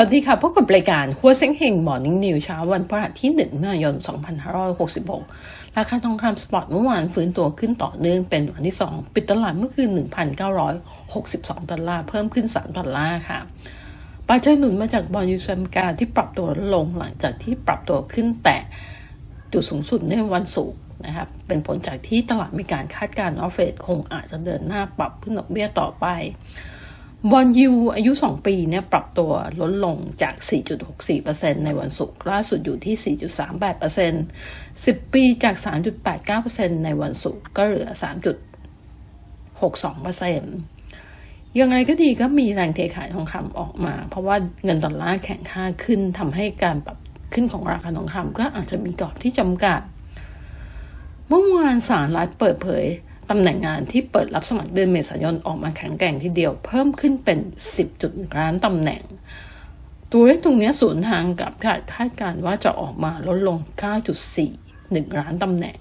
สวัสดีค่ะพบกับรายการหัวเซ็งเฮงมอร์นิ่งนิวเช้าวันพฤหัสที่1เมษายน 2566 ราคาทองคำสปอตเมื่อวานฟื้นตัวขึ้นต่อเนื่องเป็นวันที่ 2 ปิดตลาดเมื่อคืน 1,962 ดอลลาร์ เพิ่มขึ้น 3 ดอลลาร์ค่ะ ปัจจัยหนุนมาจากบอลยูเซมการที่ปรับตัวลดลงหลังจากที่ปรับตัวขึ้นแต่จุดสูงสุดในวันศุกร์นะครับเป็นผลจากที่ตลาดมีการคาดการณ์ออฟเฟดคงอาจจะเดินหน้าปรับขึ้นดอกเบี้ยต่อไป บอลยูอายุ 2 ปีเนี่ยปรับตัวลดลงจาก 4.64%ในวันศุกร์ล่าสุดอยู่ที่ 4.38% 10 ปีจาก 3.89%ในวันศุกร์ก็เหลือ 3.62%ยังไงก็ดีก็มีแรงเทขายทองคำออกมา เพราะว่าเงินดอลลาร์แข็งค่าขึ้นทำให้การปรับขึ้นของราคาทองคำก็อาจจะมีกรอบที่จำกัด เมื่อวานสารรัฐเปิดเผย ตำแหน่งงานที่เปิดรับสมัครเดือนเมษายนออกมาแข็งแกร่งทีเดียวเพิ่มขึ้นเป็น 10จุดล้านตำแหน่ง ตัวเลขตรงนี้สวนทางกับคาดการณ์ว่าจะออกมาลดลง 9.4 1 ล้านตำแหน่ง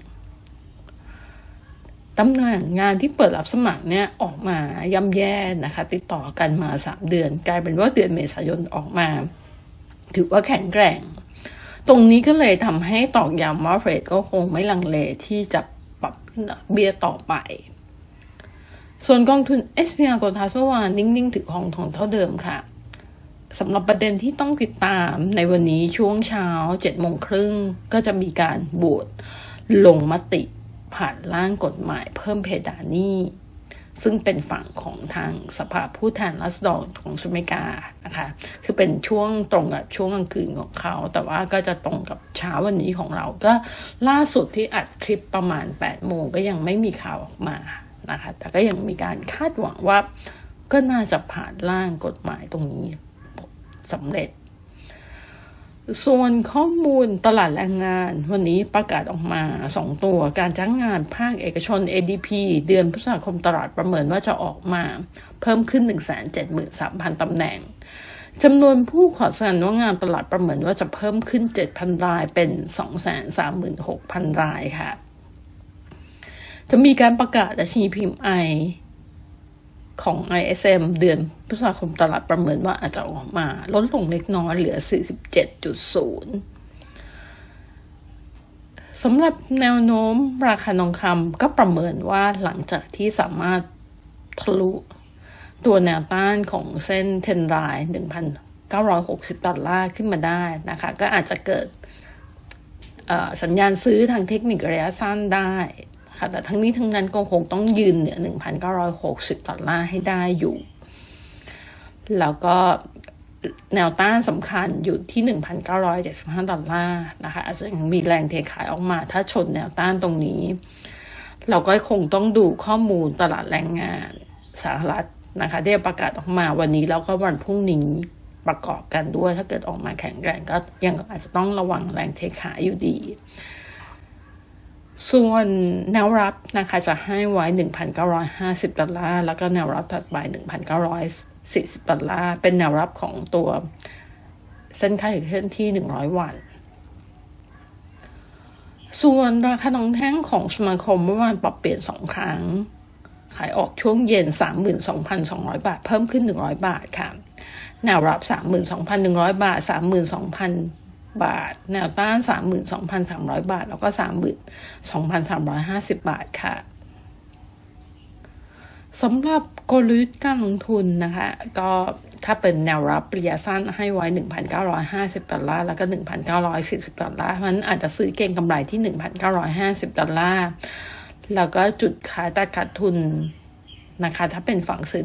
ตำแหน่งงานที่เปิดรับสมัครเนี่ยออกมาย่ำแย่นะคะ ติดต่อกันมา 3 เดือน กลายเป็นว่าเดือนเมษายนออกมา ถือว่าแข็งแกร่ง ตรงนี้ก็เลยทำให้ตอกย้ำว่าเฟดก็คงไม่ลังเลที่จะ เบี้ยต่อไป ส่วนกองทุน SPR กดทัสเมื่อวานนิ่ง ๆ ถือครองทองเท่าเดิมค่ะสำหรับประเด็นที่ต้องติดตามในวันนี้ช่วงเช้า7โมงครึ่งก็จะมีการบวชลงมติผ่านร่างกฎหมายเพิ่มเพดานหนี้ซึ่งเป็นฝั่งของทางสภาผู้แทนรัษฎรของสหรัฐอเมริกานะคะ คือเป็นช่วงตรงกับช่วงกลางคืนของเขา แต่ว่าก็จะตรงกับ เช้าวันนี้ของเราก็ล่าสุดที่อัดคลิปประมาณ8โมงก็ยังไม่มีข่าวออกมานะคะแต่ก็ยังมีการคาดหวังว่าก็น่าจะผ่านร่างกฎหมายตรงนี้สำเร็จ ส่วนข้อมูลตลาดแรงงานวันนี้ประกาศออกมาสองตัวการจ้างงานภาคเอกชน ADP เดือนพฤษภาคมตลาดประเมินว่าจะออกมา เพิ่มขึ้น 173,000ตำแหน่ง จำนวนผู้ขอแสดงว่างานตลาดประเมินว่าจะเพิ่มขึ้น 7,000 รายเป็น 236,000 รายค่ะ จะมีการประกาศดัชนีพิมพ์ไอของ ISM เดือนพฤษภาคมตลาดประเมินว่าอาจจะออกมา ลดลงเล็กน้อยเหลือ 47.0 สำหรับแนวโน้มราคาทองคำก็ประเมินว่าหลังจากที่สามารถทะลุ ตัวแนวต้านของเส้นเทนราย1,960 ดอลลาร์ขึ้นมาได้นะคะ ก็อาจจะเกิดสัญญาณซื้อทางเทคนิคระยะสั้นได้ค่ะแต่ทั้งนี้ทั้งนั้นก็คงต้องยืนเหนือ 1,960 ดอลลาร์ให้ได้อยู่ แล้วก็แนวต้านสำคัญอยู่ที่ 1,975 ดอลลาร์นะคะอาจจะยังมีแรงเทขายออกมา ถ้าชนแนวต้านตรงนี้ เราก็คงต้องดูข้อมูลตลาดแรงงานสหรัฐ นะคะที่ประกาศออกมาวันนี้แล้วก็วันพรุ่งนี้ประกอบกันด้วย ถ้าเกิดออกมาแข็งแกร่งก็ยังอาจจะต้องระวังแรงเทขายอยู่ดี ส่วนแนวรับนะคะจะให้ไว้ 1,950 ดอลลาร์ แล้วก็แนวรับถัดไป 1,940 ดอลลาร์ เป็นแนวรับของตัวเส้นค่าเคลื่อนที่ 100 วันส่วนราคาทองแท่งของสมาคมเมื่อวานปรับเปลี่ยนสองครั้ง ขายออกช่วงเย็น 32,200 บาท เพิ่มขึ้น 100 บาทค่ะ แนวรับ 32,100 บาท 32,000 บาท แนวต้าน 32,300 บาท แล้วก็ 32,350 บาทค่ะสำหรับกลยุทธ์การลงทุนนะคะ ก็ถ้าเป็นแนวรับระยะสั้นให้ไว้ 1,950ดอลลาร์แล้วก็ 1,940ดอลลาร์เพราะนั้นอาจจะซื้อเก่งกำไรที่ 1,950ดอลลาร์ แล้วก็จุดขายตัดขาดทุนนะคะ ถ้าเป็นฝั่งซื้อ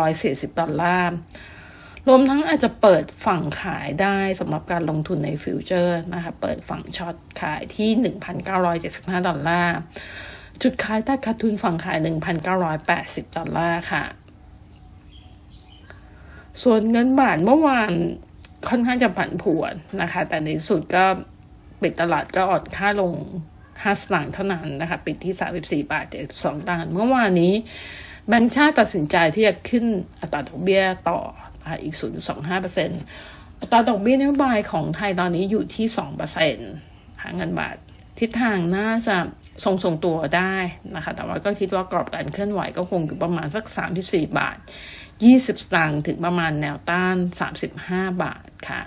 1,940 ดอลลาร์รวมทั้งอาจจะเปิดฝั่งขายได้สำหรับการลงทุนในฟิวเจอร์นะคะ เปิดฝั่งช็อตขายที่ 1,975 ดอลลาร์ จุดขายตัดขาดทุนฝั่งขาย 1,980 ดอลลาร์ค่ะ ส่วนเงินบาทเมื่อวานค่อนข้างจะผันผวนนะคะ แต่ในสุดก็ปิดตลาดก็อ่อนค่าลง 5สตางค์เท่านั้นนะคะปิดที่ 34 บาท 72ตังค์เมื่อวานนี้แบงก์ชาติตัดสินใจที่จะขึ้นอัตราดอกเบี้ยต่ออีก 0.25%อัตราดอกเบี้ยนโยบายของไทยตอนนี้อยู่ที่2%หาเงินบาท ทิศทางน่าจะทรงทรงตัวได้นะคะ แต่ว่าก็คิดว่ากรอบการเคลื่อนไหวก็คงอยู่ประมาณสัก 34 บาท 20 สตางค์ถึงประมาณแนวต้าน 35 บาทค่ะ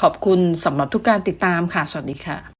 ขอบคุณสำหรับทุกการติดตามค่ะ สวัสดีค่ะ